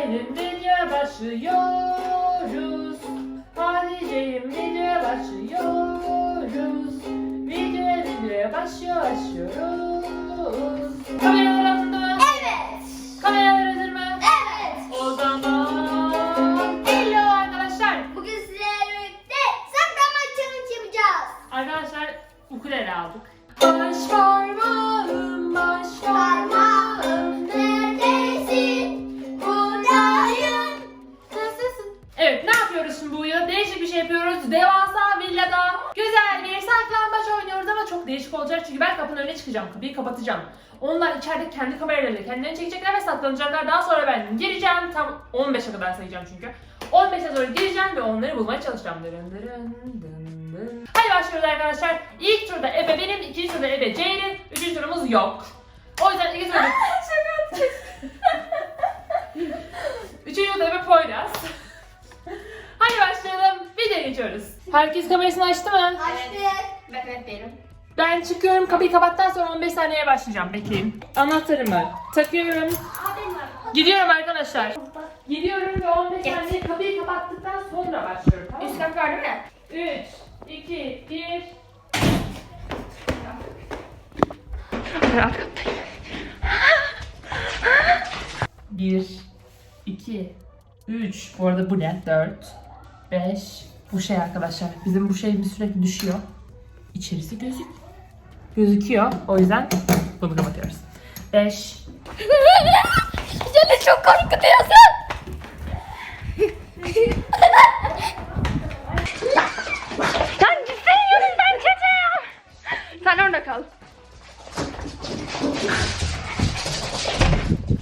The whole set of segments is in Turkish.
Ceylin videoya başlıyoruz. Hadi Ceylin videoya başlıyoruz. Videoya videoya başlıyor başlıyoruz. Kameralar hazır mı? Evet. Kameralar hazır mı? Evet. O zaman hello arkadaşlar. Bugün sizlerle birlikte saklambaç challenge yapacağız. Arkadaşlar ukulele aldık. Çıkacağım. Kapıyı kapatacağım. Onlar içeride kendi kameralarıyla kendilerini çekecekler ve saklanacaklar. Daha sonra ben gireceğim. Tam 15'e kadar sayacağım çünkü. 15'e doğru gireceğim ve onları bulmaya çalışacağım. Dırın dırın dın. Hadi başlıyoruz arkadaşlar. İlk turda Ebe benim, ikinci turda Ebe Ceylin, üçüncü turumuz yok. O yüzden iki turda... Üçüncü turda Ebe Poyraz. Hadi başlayalım. Videoya geçiyoruz. Herkes kamerasını açtı mı? Açtık. Ben evet benim. Ben çıkıyorum. Kapıyı kapattıktan sonra 15 saniyeye başlayacağım. Bekleyin. Anahtarımı takıyorum. Gidiyorum arkadaşlar. Gidiyorum ve 15 saniye kapıyı kapattıktan sonra başlıyorum. Tamam Üst mı? kat var değil mi? 3, 2, 1. Ben alt kattayım. 1, 2, 3. Bu arada bu ne? 4, 5. Bu şey arkadaşlar. Bizim bu şeyimiz sürekli düşüyor. İçerisi gözük gözüküyor. O yüzden bunu kapatıyoruz. 5. Seni çok korkutuyorsun. Sen gitsene yönünden çocuğum. Sen orada kal.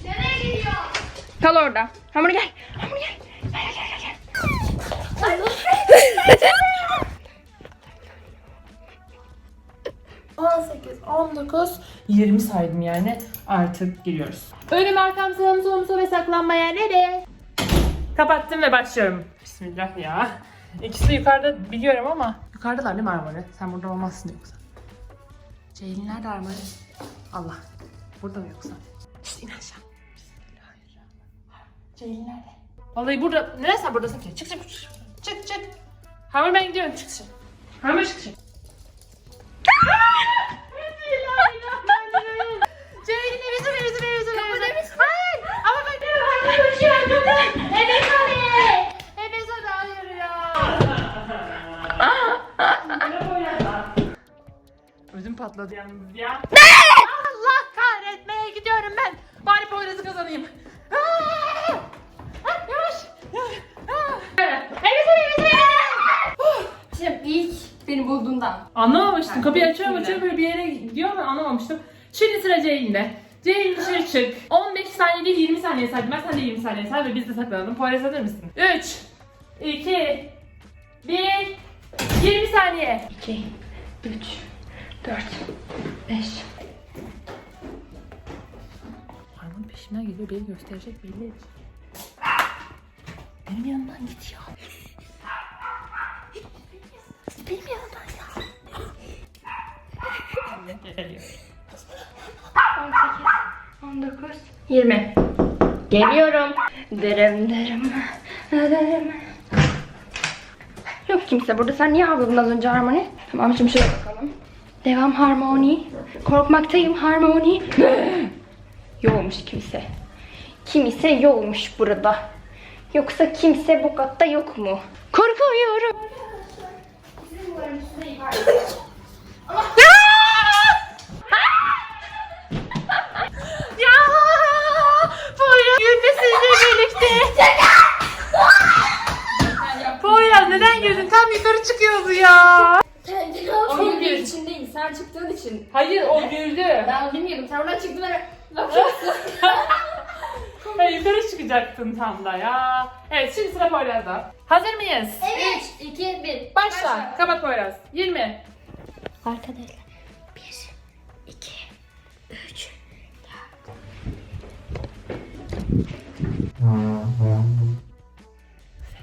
Nereye gidiyor? Kal orada. Hamur gel. Hamur gel. Gel gel gel. gel. 18, 19, 20 saydım yani. Artık giriyoruz. Önüm arkam sağım solum sol ve saklanmaya nereye? Kapattım ve başlıyorum. Bismillah ya. İkisi yukarıda biliyorum ama yukarıdalar değil mi Armani? Sen burada olmazsın yoksa. Ceylin nerede Armani? Allah. Burada mı yoksa? İşte in aşağı. Ceylin nerede? Vallahi burada. Neden sen buradasın ki? Çık çık çık. Çık çık. Hamur ben gidiyorum çık çık. Hamur çık çık. Patladı yalnız ya. Ne? Allah kahretmeye gidiyorum ben. Bari Poyraz'ı kazanayım. Aa! Ha, Yavaş. Aa! Evet evet evet. Şimdi ilk beni bulduğundan. Anlamamıştım. Kapıyı Ben açıyorum açıyorum böyle bir yere gidiyor ama anlamamıştım. Şimdi sıra Ceylin'de. Ceylin dışarı çık. 15 saniye değil 20 saniye saydım. Ben sen de 20 saniye say ve biz de saklanalım. Poyraz hazır mısın? 3, 2, 1, 20 saniye. 2, 3, 4, 5. Harman peşimden geliyor. Beni gösterecek belli Benim yanımdan git ya. Yanımdan ya. Geliyor. 18, 19, 20. Geliyorum. Dırım dırım. Dırım. Yok kimse burada. Sen niye ağladın az önce Harmony? Tamam şimdi şöyle bakalım. Devam Harmony. Korkmaktayım Harmony. Yokmuş kimse. Kimse yokmuş burada. Yoksa kimse bu katta yok mu? Korkuyorum. Ya! Poyraz gülmesiyle birlikte. Poyraz neden güldün? Tam yukarı çıkıyordu ya. O Çok gül. sen çıktığın için. Hayır o güldü. Ben bilmiyordum. Sen oradan çıktın böyle bakıyorsun. Ben yukarı çıkacaktın tam da ya. Evet şimdi sıra Poyraz'da. Hazır mıyız? Evet. 3, 2, 1. Başla. Kapat Poyraz. 20. Arkadaşlar. 1, 2, 3,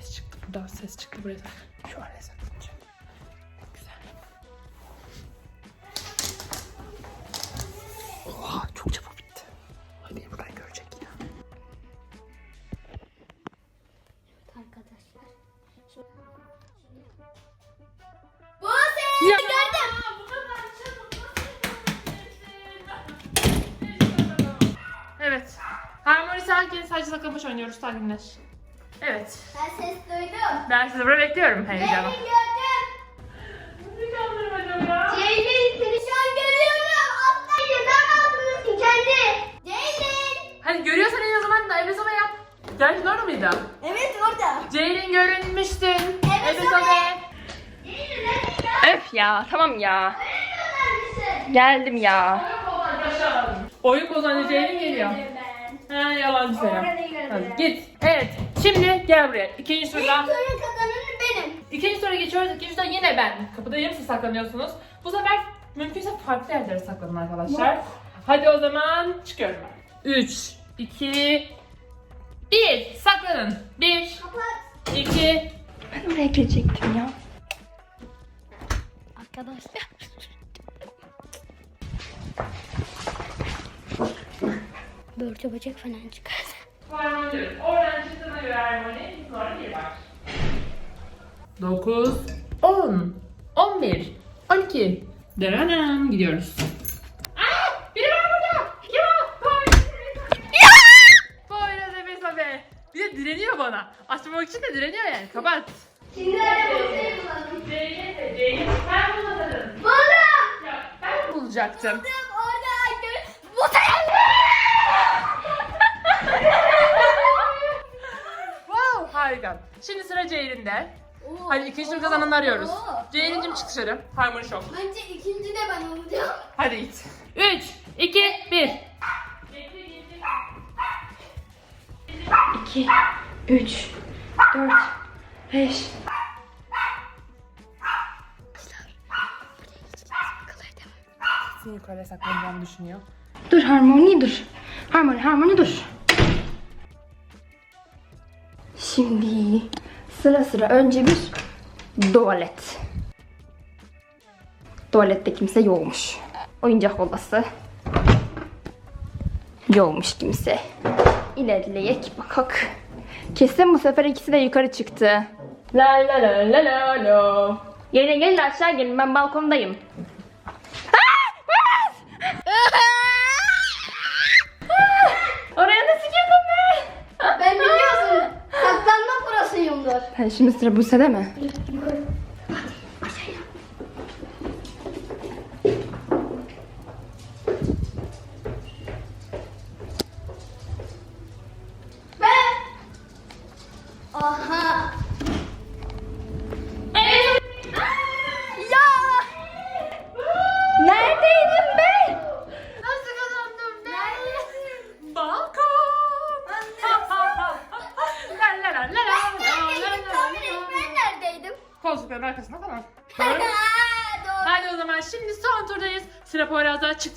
Ses çıktı buradan ses çıktı buraya. Bu Buse ya. gördüm. Evet. Harmonisi herkes sadece takılmış oynuyoruz Talginler. Evet. Ben ses duydum. Ben sizi burada bekliyorum heyecanla. Ben ya tamam ya. Geldim ya. Oyun bozanı Ceylin geliyor. Ha yalancı. Hadi git. Evet. Şimdi gel buraya. İkinci İlk soruda. turun kazananı benim. İkinci soruya geçiyoruz. İkinci soruda yine ben. Kapıdayım siz saklanıyorsunuz. Bu sefer mümkünse farklı yerlere saklanın arkadaşlar. Hadi o zaman çıkıyorum ben. 3, 2, 1. Saklanın. 1, Kapat. 2, Ben oraya girecektim ya. Arkadaşlar. Börtü böcek falan çıkar. Harmoni. Oradan çıktığına göre harmoni. Sonra bir var. 9, 10, 11, 12. Derenem gidiyoruz. Aa! Biri var burada. Kim o? Poyraz Poyraz Ebesobe. Bir de direniyor bana. Açmamak için de direniyor yani. Kapat. Şimdi öyle böceği bulalım. Zeynep. Ben bulmadım. Buldum. Ya ben bulacaktım. Buldum orada. gör- wow harika. Şimdi sıra Ceylin'de. Hadi ikinci tur kazananı arıyoruz. Ceylin'cim çık dışarı. Harmoni şok. Bence ikinci de ben olacağım. Hadi git. 3, 2, 1. 2, 3, 4, 5. Seni yukarıya saklanacağımı düşünüyor. Dur harmoni dur. Harmoni harmoni dur. Şimdi sıra sıra önce bir tuvalet. Tuvalette kimse yokmuş. Oyuncak odası. Yokmuş kimse. İlerleyek bakak. Kesin bu sefer ikisi de yukarı çıktı. La la la la la la. Gelin gelin aşağı gelin ben balkondayım. Oraya nasıl girdin be? Ben biliyorsun. Saklanma burasıyımdır. Ha, şimdi sıra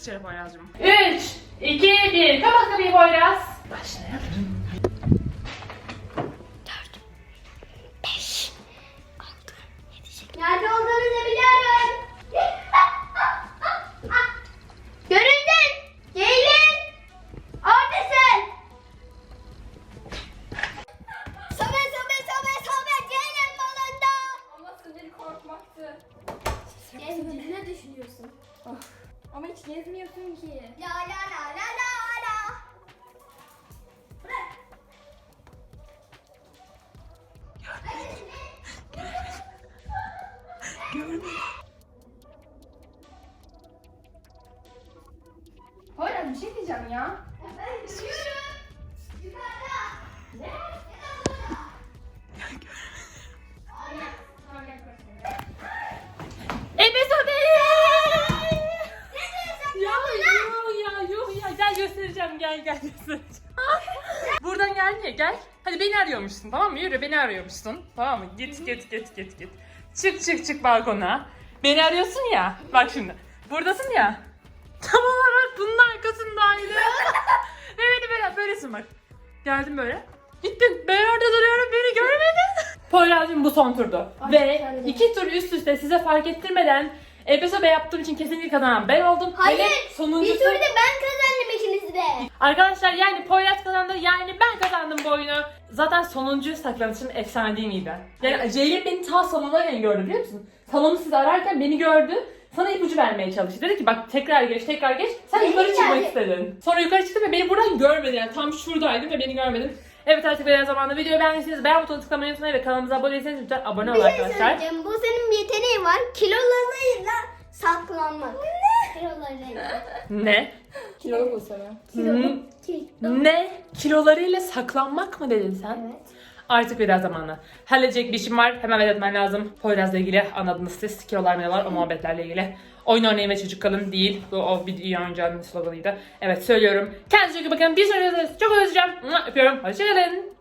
Dışarı Poyraz'cığım. 3, 2, 1. Kapat kapıyı Poyraz. Başlayalım. Gezmiyorsun ki. La la la la la la. Bırak. Poyraz bir şey diyeceğim ya. Gel gel göstereceğim. Buradan gel niye gel. Hadi beni arıyormuşsun tamam mı? Yürü beni arıyormuşsun. Tamam mı? Git git git git git. Çık çık çık balkona. Beni arıyorsun ya. Bak şimdi. Buradasın ya. Tam olarak bunun arkasındaydı. Ve beni böyle böylesin bak. Geldim böyle. Gittin. Ben orada duruyorum beni görmedin. Poyraz'cığım bu son turdu. Ve iki tur üst üste size fark ettirmeden Ebesobe yaptığım için kesinlikle kazanan ben oldum. Hayır. Hele Bir sonuncusu... turda ben kazandım ikiniz de. Arkadaşlar yani Poyraz kazandı yani ben kazandım bu oyunu. Zaten sonuncu saklanışım efsane değil miydi? Yani Ceylin beni ta salona gördü biliyor musun? Salonu siz ararken beni gördü sana ipucu vermeye çalıştı. Dedi ki bak tekrar geç tekrar geç. Sen Beni yukarı çıkmak istedin. Sonra yukarı çıktın ve beni buradan görmedin yani tam şuradaydım ve beni görmedin. Evet artık biraz zamanda videoyu beğendiyseniz beğen butonuna tıklamayı unutmayın ve kanalımıza abone değilseniz lütfen abone olun Bir şey arkadaşlar. söyleyeceğim. Bu senin bir yeteneğin var. Kilolarıyla saklanmak. Kilolarıyla. Ne? Kilolu bu sana. Ne? Kilolarıyla saklanmak mı dedin sen? Evet. Artık biraz zamanı. Halledecek bir işim var. Hemen etmem lazım. Poyraz'la ilgili anladınız siz. Kilolar ne var o muhabbetlerle ilgili. Oyun oynayın ve çocuk kalın değil. Bu o bir iyi oyuncağının sloganıydı. Evet söylüyorum. Kendinize iyi bakın. Bir sonraki videoda çok özleyeceğim. Öpüyorum. Hoşçakalın.